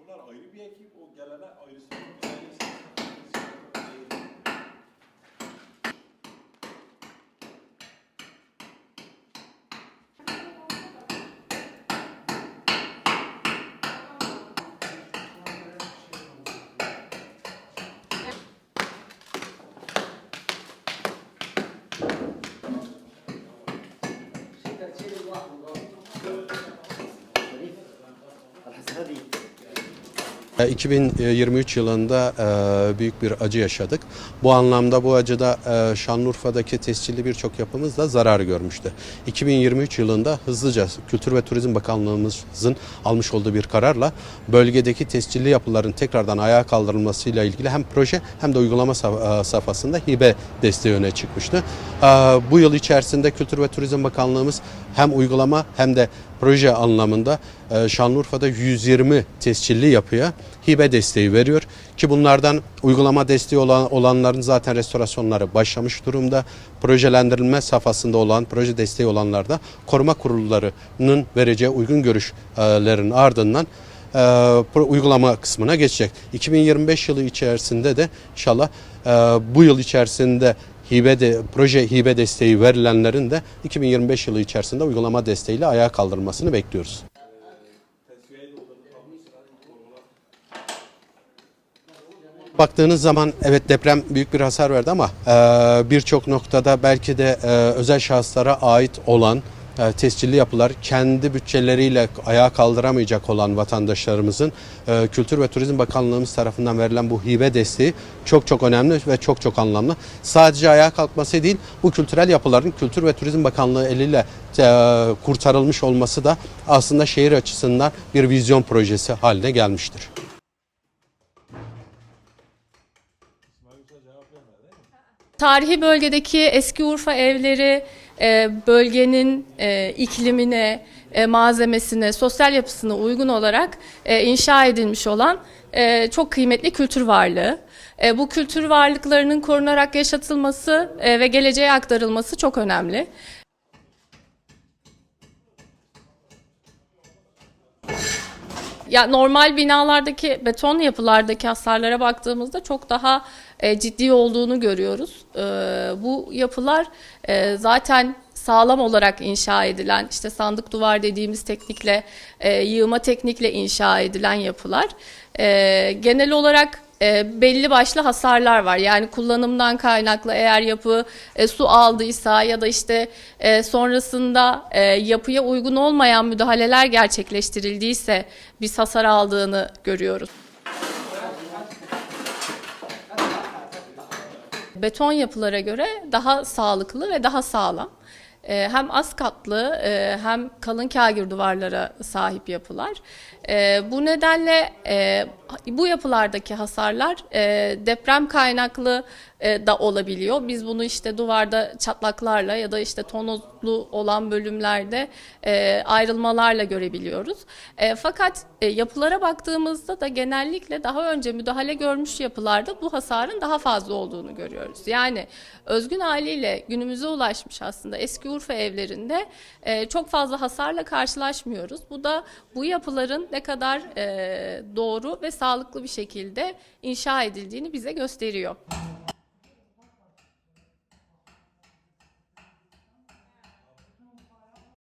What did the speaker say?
bunlar ayrı bir ekip. O gelene ayrı E, 2023 yılında e, büyük bir acı yaşadık. Bu anlamda bu acıda e, Şanlıurfa'daki tescilli birçok yapımız da zarar görmüştü. 2023 yılında hızlıca Kültür ve Turizm Bakanlığımızın almış olduğu bir kararla bölgedeki tescilli yapıların tekrardan ayağa kaldırılmasıyla ilgili hem proje hem de uygulama saf- e, safhasında hibe desteği öne çıkmıştı. E, Bu yıl içerisinde Kültür ve Turizm Bakanlığımız hem uygulama hem de proje anlamında e, Şanlıurfa'da 120 tescilli yapıya hibe desteği veriyor ki bunlardan uygulama desteği olan olanların zaten restorasyonları başlamış durumda. Projelendirilme safhasında olan, proje desteği olanlar da koruma kurullarının vereceği uygun görüşlerin ardından e, uygulama kısmına geçecek. 2025 yılı içerisinde de inşallah e, bu yıl içerisinde hibe de, proje hibe desteği verilenlerin de 2025 yılı içerisinde uygulama desteğiyle ayağa kaldırılmasını bekliyoruz. Baktığınız zaman evet deprem büyük bir hasar verdi ama e, birçok noktada belki de e, özel şahıslara ait olan e, tescilli yapılar kendi bütçeleriyle ayağa kaldıramayacak olan vatandaşlarımızın e, Kültür ve Turizm Bakanlığımız tarafından verilen bu hibe desteği çok çok önemli ve çok çok anlamlı. Sadece ayağa kalkması değil bu kültürel yapıların Kültür ve Turizm Bakanlığı eliyle e, kurtarılmış olması da aslında şehir açısından bir vizyon projesi haline gelmiştir. Tarihi bölgedeki eski Urfa evleri e, bölgenin e, iklimine, e, malzemesine, sosyal yapısına uygun olarak e, inşa edilmiş olan e, çok kıymetli kültür varlığı. E, bu kültür varlıklarının korunarak yaşatılması e, ve geleceğe aktarılması çok önemli. Ya normal binalardaki beton yapılardaki hasarlara baktığımızda çok daha e, ciddi olduğunu görüyoruz. E, bu yapılar e, zaten sağlam olarak inşa edilen, işte sandık duvar dediğimiz teknikle, e, yığma teknikle inşa edilen yapılar. Genel olarak belli başlı hasarlar var. Yani kullanımdan kaynaklı eğer yapı su aldıysa ya da işte sonrasında yapıya uygun olmayan müdahaleler gerçekleştirildiyse biz hasar aldığını görüyoruz. Beton yapılara göre daha sağlıklı ve daha sağlam. Ee, Hem az katlı e, hem kalın kagir duvarlara sahip yapılar. Ee, Bu nedenle e, bu yapılardaki hasarlar e, deprem kaynaklı e, da olabiliyor. Biz bunu işte duvarda çatlaklarla ya da işte tonozlu olan bölümlerde e, ayrılmalarla görebiliyoruz. E, Fakat e, yapılara baktığımızda da genellikle daha önce müdahale görmüş yapılarda bu hasarın daha fazla olduğunu görüyoruz. Yani özgün haliyle günümüze ulaşmış aslında eski Urfa evlerinde e, çok fazla hasarla karşılaşmıyoruz. Bu da bu yapıların ne kadar e, doğru ve sağlıklı bir şekilde inşa edildiğini bize gösteriyor.